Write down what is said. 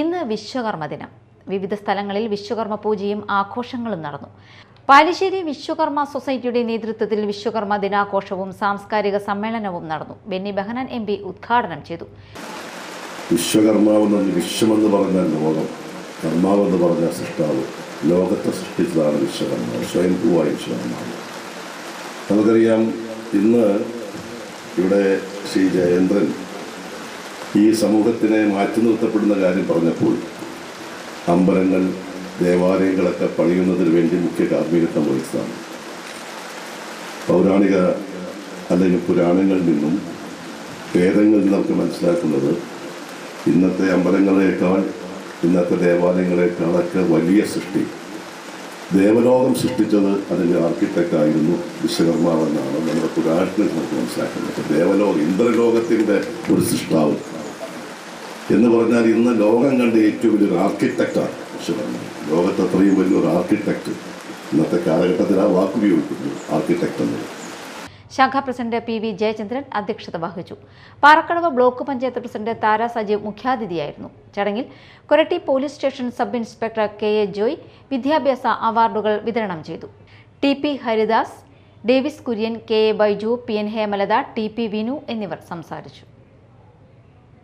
ഇന്ന് വിശ്വകർമ്മ ദിനം വിവിധ സ്ഥലങ്ങളിൽ വിശ്വകർമ്മ പൂജയും ആഘോഷങ്ങളും നടന്നു. പാലിശ്ശേരി വിശ്വകർമ്മ സൊസൈറ്റിയുടെ നേതൃത്വത്തിൽ വിശ്വകർമ്മ ദിനാഘോഷവും സാംസ്കാരിക സമ്മേളനവും നടന്നു. ബെന്നി ബഹനൻ എം പി ഉദ്ഘാടനം ചെയ്തു. വിശ്വകർമാവെന്ന് വിശ്വമെന്ന് പറഞ്ഞ ലോകം കർമാവെന്ന് പറഞ്ഞ സൃഷ്ടാവ് ലോകത്തെ സൃഷ്ടിച്ചതാണ് വിശ്വകർമ്മ. സ്വയം പൂവായ വിശ്വകർമാവ്. നമുക്കറിയാം ഇന്ന് ഇവിടെ ശ്രീ ജയേന്ദ്രൻ ഈ സമൂഹത്തിനെ മാറ്റി നിർത്തപ്പെടുന്ന കാര്യം പറഞ്ഞപ്പോൾ അമ്പലങ്ങൾ ദേവാലയങ്ങളൊക്കെ പണിയുന്നതിന് വേണ്ടി മുഖ്യ കാർമ്മികത്വം വഹിച്ചതാണ്. പൗരാണിക അല്ലെങ്കിൽ പുരാണങ്ങളിൽ നിന്നും വേദങ്ങളിൽ നമുക്ക് മനസ്സിലാക്കുന്നത് ഇന്നത്തെ അമ്പലങ്ങളെക്കാൾ ഇന്നത്തെ ദേവാലയങ്ങളെക്കാളൊക്കെ വലിയ സൃഷ്ടി. ദേവലോകം സൃഷ്ടിച്ചത് അതിന്റെ ആർക്കിടെക്റ്റ് ആയിരുന്നു വിശ്വകർമാവെന്നാണ് നമ്മുടെ പുരാണത്തിൽ നമുക്ക് മനസ്സിലാക്കുന്നത്. ദേവലോകം ഇന്ദ്രലോകത്തിന്റെ ഒരു സൃഷ്ടാവ്. എന്ന് പറഞ്ഞാൽ ഇന്ന് ലോകം കണ്ട ഏറ്റവും വലിയൊരു ആർക്കിടെക്റ്റാണ് വിശ്വകർമ്മ ലോകത്ത് അത്രയും വലിയൊരു ആർക്കിടെക്റ്റ് ഇന്നത്തെ കാലഘട്ടത്തിൽ ആ വാക്ക് ഉപയോഗിക്കുന്നു ആർക്കിടെക്റ്റ് എന്നത് ശാഖാ പ്രസിഡന്റ് പി വി ജയചന്ദ്രൻ അധ്യക്ഷത വഹിച്ചു. പാറക്കടവ് ബ്ലോക്ക് പഞ്ചായത്ത് പ്രസിഡന്റ് താര സജീവ് മുഖ്യാതിഥിയായിരുന്നു. ചടങ്ങിൽ Koratty police station sub inspector K A Joy വിദ്യാഭ്യാസ അവാർഡുകൾ വിതരണം ചെയ്തു. T P Haridas Davis Kurian K A Baiju P N Hemalatha T P Vinu എന്നിവർ സംസാരിച്ചു.